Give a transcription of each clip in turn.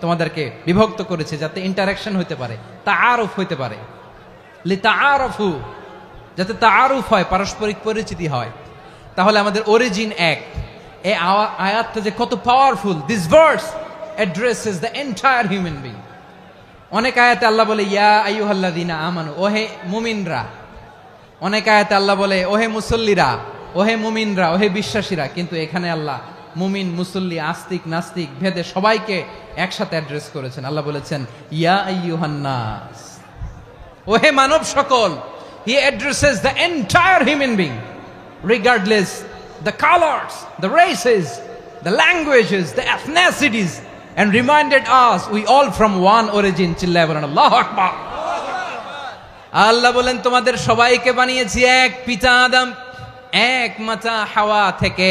তোমাদেরকে বিভক্ত করেছে যাতে ইন্টারাকশন হতে পারে, তাআরুফ হইতে পারে। লি তাআরুফু যাতে তাআরুফ হয়, পারস্পরিক পরিচিতি হয়। তাহলে আমাদের অরিজিন এক। এই আয়াতটা যে কত powerful this verse addresses the entire human being অনেক আয়াতে আল্লাহ বলে, ইয়া আইয়ুহাল্লাযীনা আমানু ওহে মুমিনরা। অনেক আয়াতে আল্লাহ বলে ওহে মুসল্লিরা ওহে মুমিনরা ওহে বিশ্বাসীরা। কিন্তু এখানে আল্লাহ মুমিন, মুসল্লি, আস্তিক, নাস্তিক, ভেদে সবাইকে একসাথে অ্যাড্রেস করেছেন। আল্লাহ বলেছেন, ইয়া আইয়ুহান্নাস ওহে মানব সকল, he addresses the entire human being, regardless the colours, the races, the languages, the ethnicities, and reminded us, we all from one origin বলেন, আল্লাহ আকবার। আল্লাহ বলেন, তোমাদের সবাইকে বানিয়েছি এক পিতা আদম, এক মাচা হাওয়া থেকে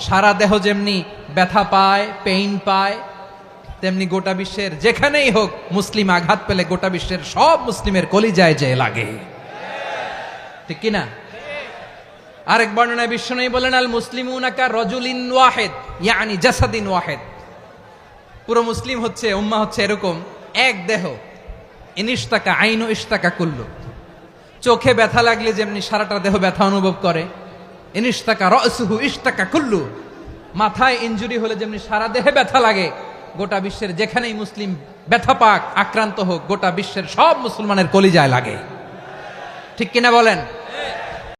সারা দেহ যেমনি ব্যথা পায় পেইন পায়, তেমনি গোটা বিশ্বের যেখানেই হোক মুসলিম আঘাত পেলে গোটা বিশ্বের সব মুসলিমের কলিজায় যে লাগে। ঠিক কিনা? আরেক বর্ণনায় বিশ্বনবী বলেন, আল মুসলিমুনাকা রজুলিন ওয়াহেদ, ইয়ানি জাসাদিন ওয়াহেদ। পুরো মুসলিম হচ্ছে, উম্মা হচ্ছে এরকম, এক দেহ। ইনিস্তাকা আইন ইস্তাকা কুল্লু। চোখে ব্যথা লাগলে যেমনি সারাটা দেহ ব্যথা অনুভব করে ইনিস্তাকা রসুহু ইস্তাকা কুল্লু। মাথায় ইঞ্জুরি হলে যেমনি সারা দেহে ব্যথা লাগে, গোটা বিশ্বের যেখানেই মুসলিম ব্যথা পাক, আক্রান্ত হোক, গোটা বিশ্বের সব মুসলমানের কলিজায় লাগে। ঠিক কিনা বলেন?